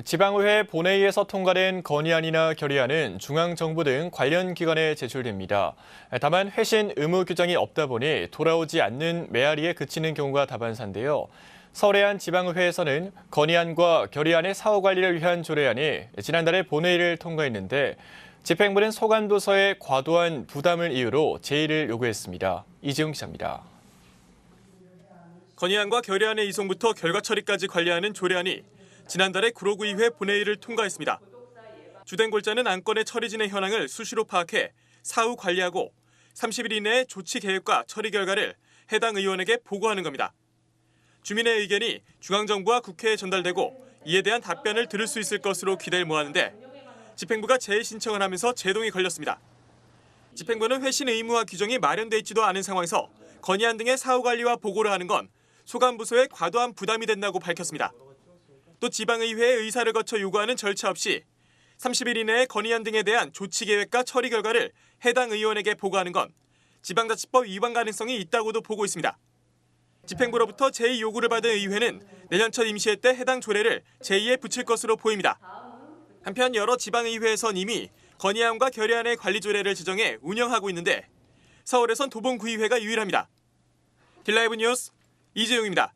지방의회 본회의에서 통과된 건의안이나 결의안은 중앙정부 등 관련 기관에 제출됩니다. 다만 회신 의무 규정이 없다 보니 돌아오지 않는 메아리에 그치는 경우가 다반사인데요. 서울의 한 지방의회에서는 건의안과 결의안의 사후 관리를 위한 조례안이 지난달에 본회의를 통과했는데 집행부는 소관도서의 과도한 부담을 이유로 제의를 요구했습니다. 이지웅 기자입니다. 건의안과 결의안의 이송부터 결과 처리까지 관리하는 조례안이 지난달에 구로구의회 본회의를 통과했습니다. 주된 골자는 안건의 처리 진행 현황을 수시로 파악해 사후 관리하고 30일 이내에 조치 계획과 처리 결과를 해당 의원에게 보고하는 겁니다. 주민의 의견이 중앙정부와 국회에 전달되고 이에 대한 답변을 들을 수 있을 것으로 기대를 모았는데 집행부가 재의 신청을 하면서 제동이 걸렸습니다. 집행부는 회신 의무화 규정이 마련돼 있지도 않은 상황에서 건의안 등의 사후 관리와 보고를 하는 건 소관 부서에 과도한 부담이 된다고 밝혔습니다. 또 지방의회의 의사를 거쳐 요구하는 절차 없이 30일 이내에 건의안 등에 대한 조치 계획과 처리 결과를 해당 의원에게 보고하는 건 지방자치법 위반 가능성이 있다고도 보고 있습니다. 집행부로부터 제2 요구를 받은 의회는 내년 첫 임시회 때 해당 조례를 제2에 붙일 것으로 보입니다. 한편 여러 지방의회에선 이미 건의안과 결의안의 관리 조례를 제정해 운영하고 있는데 서울에선 도봉구의회가 유일합니다. 딜라이브 뉴스 이재용입니다.